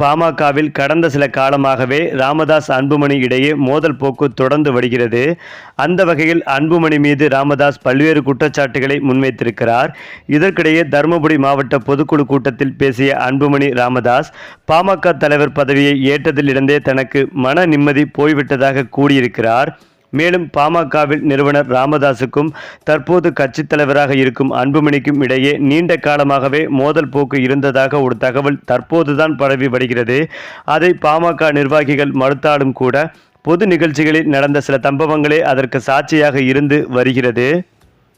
பாமகவில் கடந்த சில காலமாகவே ராமதாஸ் அன்புமணி இடையே மோதல் போக்கு தொடர்ந்து வருகிறது. அந்த வகையில் அன்புமணி மீது ராமதாஸ் பல்வேறு குற்றச்சாட்டுகளை முன்வைத்திருக்கிறார். இதற்கிடையே தருமபுரி மாவட்ட பொதுக்குழு கூட்டத்தில் பேசிய அன்புமணி ராமதாஸ் பாமக தலைவர் பதவியை ஏற்றதிலிருந்தே தனக்கு மன நிம்மதி போய்விட்டதாக கூறியிருக்கிறார். மேலும் பாமகவில் நிறுவனர் ராமதாஸுக்கும் தற்போது கட்சித் தலைவராக இருக்கும் அன்புமணிக்கும் இடையே நீண்ட காலமாகவே மோதல் போக்கு இருந்ததாக ஒரு தகவல் தற்போதுதான் பரவி வருகிறது. அதை பாமக நிர்வாகிகள் மறுத்தாலும் கூட பொது நிகழ்ச்சிகளில் நடந்த சில சம்பவங்களே அதற்கு சாட்சியாக இருந்து வருகிறது.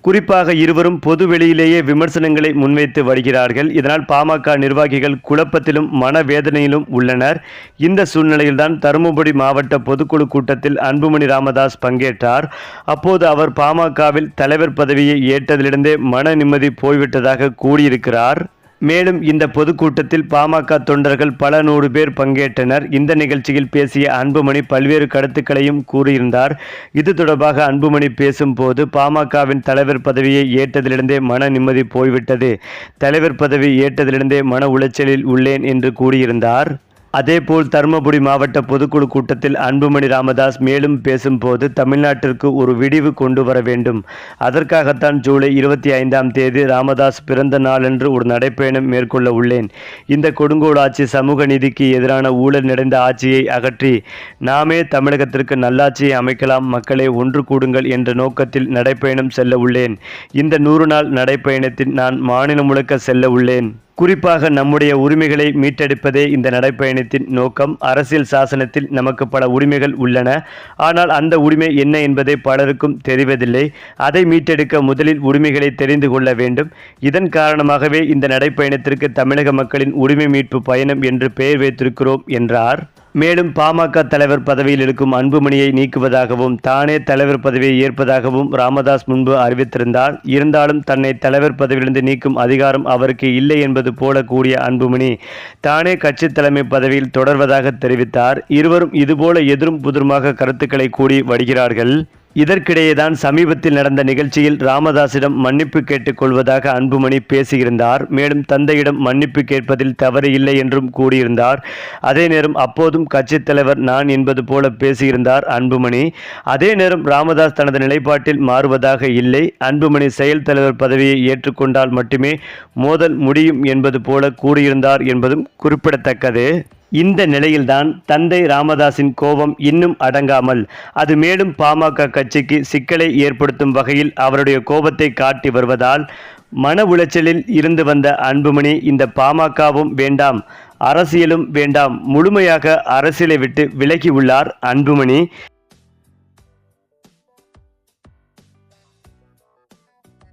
குறிப்பாக இருவரும் பொது வெளியிலேயே விமர்சனங்களை முன்வைத்து வருகிறார்கள். இதனால் பாமக நிர்வாகிகள் குழப்பத்திலும் மனவேதனையிலும் உள்ளனர். இந்த சூழ்நிலையில்தான் தருமபுரி மாவட்ட பொதுக்குழு கூட்டத்தில் அன்புமணி ராமதாஸ் பங்கேற்றார். அப்போது அவர் பாமகவில் தலைவர் பதவியை ஏற்றதிலிருந்தே மன நிம்மதி போய்விட்டதாக கூறியிருக்கிறார். மேலும் இந்த பொதுக்கூட்டத்தில் பாமக தொண்டர்கள் பல நூறு பேர் பங்கேற்றனர். இந்த நிகழ்ச்சியில் பேசிய அன்புமணி பல்வேறு கருத்துக்களையும் கூறியிருந்தார். இது தொடர்பாக அன்புமணி பேசும்போது பாமகவின் தலைவர் பதவியை ஏற்றதிலிருந்தே மன நிம்மதி போய்விட்டது. தலைவர் பதவி ஏற்றதிலிருந்தே மன உளைச்சலில் உள்ளேன் என்று கூறியிருந்தார். அதேபோல் தருமபுரி மாவட்ட பொதுக்குழு கூட்டத்தில் அன்புமணி ராமதாஸ் மேலும் பேசும்போது தமிழ்நாட்டிற்கு ஒரு விடிவு கொண்டு வர வேண்டும். அதற்காகத்தான் ஜூலை இருபத்தி ஐந்தாம் தேதி ராமதாஸ் பிறந்த நாளன்று ஒரு நடைப்பயணம் மேற்கொள்ள உள்ளேன். இந்த கொடுங்கோல் ஆட்சி சமூக நீதிக்கு எதிரான ஊழல் நிறைந்த ஆட்சியை அகற்றி நாமே தமிழகத்திற்கு நல்லாட்சியை அமைக்கலாம் மக்களை ஒன்று கூடுங்கள் என்ற நோக்கத்தில் நடைப்பயணம் செல்ல உள்ளேன். இந்த நூறு நாள் நடைப்பயணத்தில் நான் மாநிலம் முழுக்க செல்ல உள்ளேன். குறிப்பாக நம்முடைய உரிமைகளை மீட்டெடுப்பதே இந்த நடைப்பயணத்தின் நோக்கம். அரசியல் சாசனத்தில் நமக்கு பல உரிமைகள் உள்ளன. ஆனால் அந்த உரிமை என்ன என்பதை பலருக்கும் தெரிவதில்லை. அதை மீட்டெடுக்க முதலில் உரிமைகளை தெரிந்து கொள்ள வேண்டும். இதன் காரணமாகவே இந்த நடைப்பயணத்திற்கு தமிழக மக்களின் உரிமை மீட்பு பயணம் என்று பெயர் வைத்திருக்கிறோம் என்றார். மேலும் பாமக தலைவர் பதவியில் இருக்கும் அன்புமணியை நீக்குவதாகவும் தானே தலைவர் பதவியை ஏற்பதாகவும் ராமதாஸ் முன்பு அறிவித்திருந்தார். இருந்தாலும் தன்னை தலைவர் பதவியிலிருந்து நீக்கும் அதிகாரம் அவருக்கு இல்லை என்பது போல கூடிய அன்புமணி தானே கட்சி தலைமை பதவியில் தொடர்வதாக தெரிவித்தார். இருவரும் இதுபோல எதிரும் புதிருமாக கருத்துக்களை கூடி வருகிறார்கள். இதற்கிடையேதான் சமீபத்தில் நடந்த நிகழ்ச்சியில் ராமதாசிடம் மன்னிப்பு கேட்டுக்கொள்வதாக அன்புமணி பேசியிருந்தார். மேலும் தந்தையிடம் மன்னிப்பு கேட்பதில் தவறு இல்லை என்றும் கூறியிருந்தார். அதே நேரம் அப்போதும் கட்சித் தலைவர் நான் என்பது போல பேசியிருந்தார் அன்புமணி. அதே நேரம் ராமதாஸ் தனது நிலைப்பாட்டில் மாறுவதாக இல்லை. அன்புமணி செயல் தலைவர் பதவியை ஏற்றுக்கொண்டால் மட்டுமே மோதல் முடியும் என்பது போல கூறியிருந்தார் என்பதும் குறிப்பிடத்தக்கது. இந்த நிலையில்தான் தந்தை ராமதாஸின் கோபம் இன்னும் அடங்காமல் அது மேலும் பாமக கட்சிக்கு சிக்கலை ஏற்படுத்தும் வகையில் அவருடைய கோபத்தை காட்டி வருவதால் மன உளைச்சலில் இருந்து வந்த அன்புமணி இந்த பாமகவும் வேண்டாம் அரசியலும் வேண்டாம் முழுமையாக அரசியலை விட்டு விலகி உள்ளார் அன்புமணி.